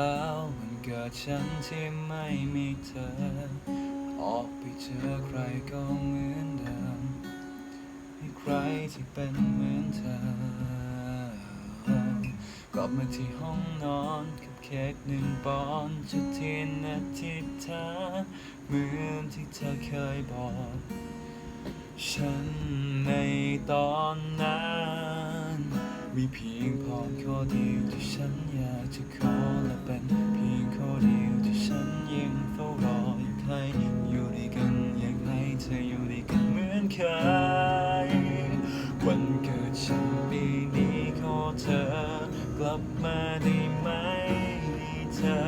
ปีแล้ววันเกิดฉันที่ไม่มีเธอ ออกไปเจอใครก็เหมือนเดิมมีใครที่เป็นเหมือนเธอกลับมาที่ห้องนอนกับเค้กหนึ่งปอนจุดเทียนอธิษฐานเหมือนที่เธอเคยบอก ฉันในตอนนั้น มีเพียงพอข้อเดียวที่ฉันอยากจะขอและเป็นเพียงข้อเดียวที่ฉันยังเฝ้ารออยากให้อยู่ด้วยกันอยากให้เธออยู่ด้วยกันเหมือนเคยวันเกิดฉันปีนี้ขอเธอกลับมาได้ไหมเธอ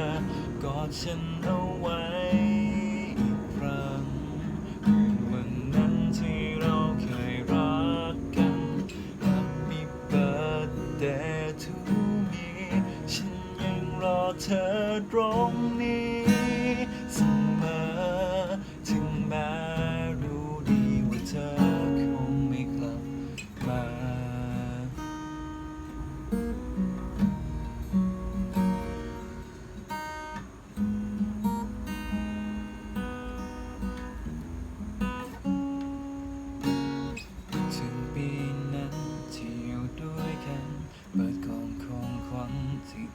กอดฉันเอาไว้ เธอตรงนี้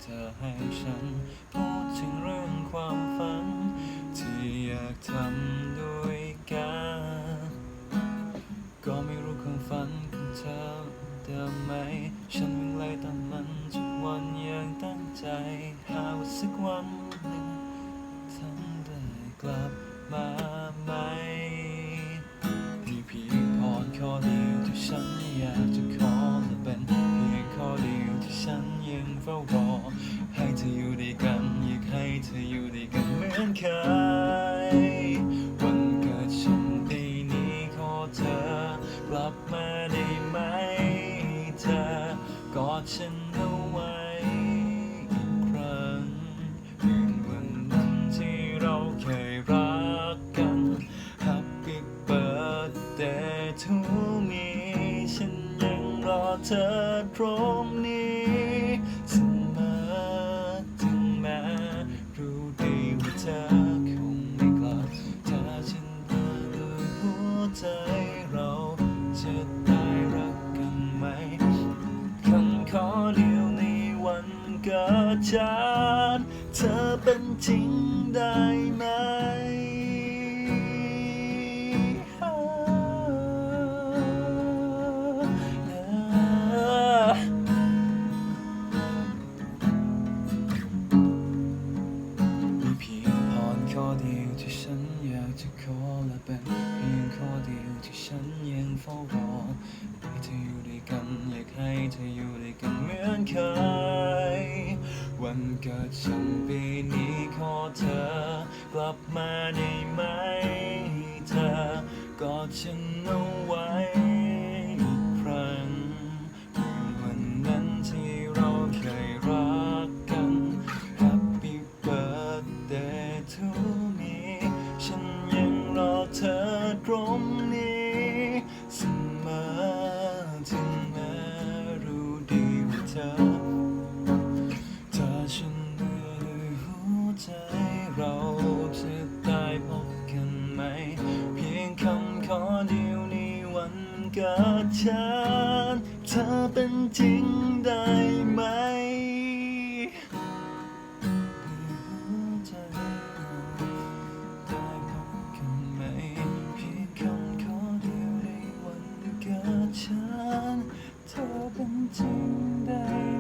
ธอให้ฉัน พูดถึงเรื่องความฝัน ที่อยากทำด้วยกัน ก็ไม่รู้ความฝันของเธอเดิมไหม ฉันวิ่งไล่ตาม ฉันเอาไว้อีกครั้งคืนวันนั้นที่เราเคยรักกัน Happy birthday to me ฉันยังรอเธอตรงนี้ กิดฉันเธอเป็นจริงได้ไหมมีเพียงพรข้อเดียวที่ฉันอยากจะขอและเป็นเพียงข้อเดียวที่ฉันยังเฝ้ารอให้เธออยู่ด้วยกันอยากให้เธออยู่ด้วยกันเหมือนเคย วันเกิดฉันปีนี้ขอเธอกลับมาได้ไหมเธอกอดฉันเอา กิดฉันเธอเป็นจริงได้ไหมหัวใจเราได้พบกันไหมเพียงคำขอเดียวในวันเกิดฉันเธอเป็นจริงได้